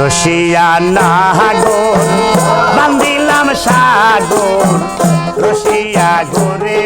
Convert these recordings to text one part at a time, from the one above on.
রশিয়া না গো বান্দিলাম সাগর রশিয়া গোরে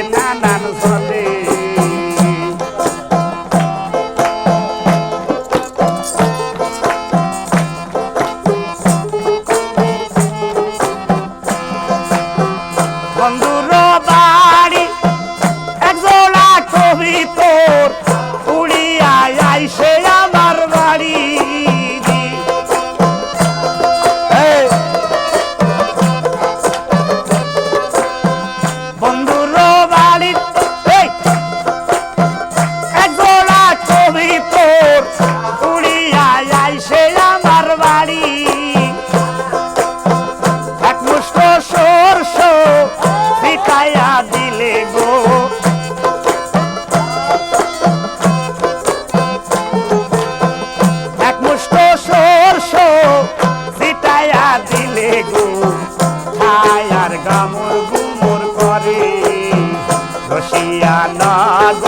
আসিয়া নাগ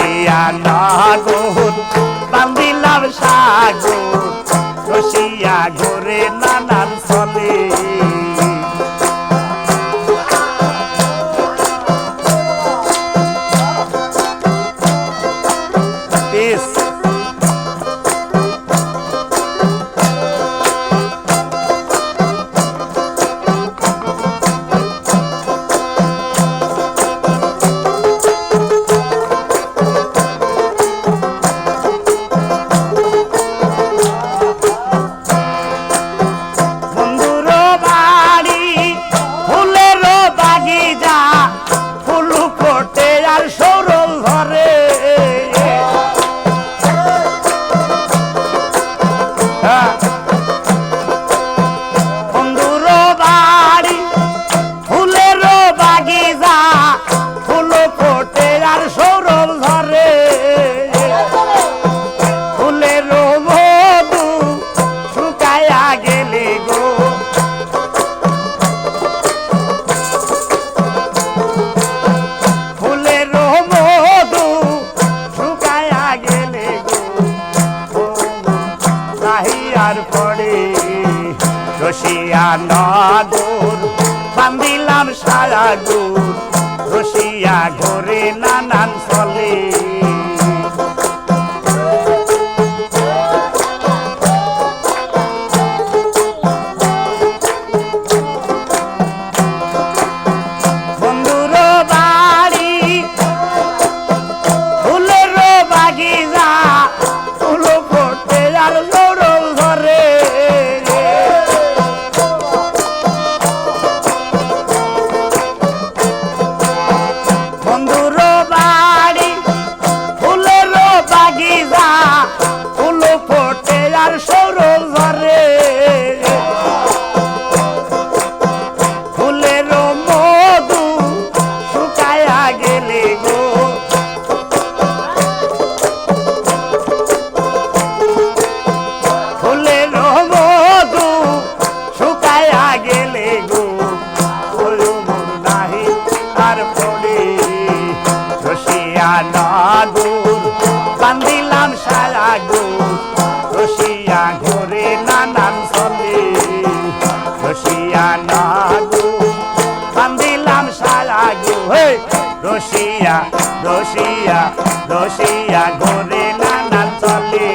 রসিয়া নগর বান্দিলাম সাগর দেখার পরে রসিয়া নদর বান্ধিলাম সারা দূর। রসিয়া রসিয়া ঘরে নানা চলে।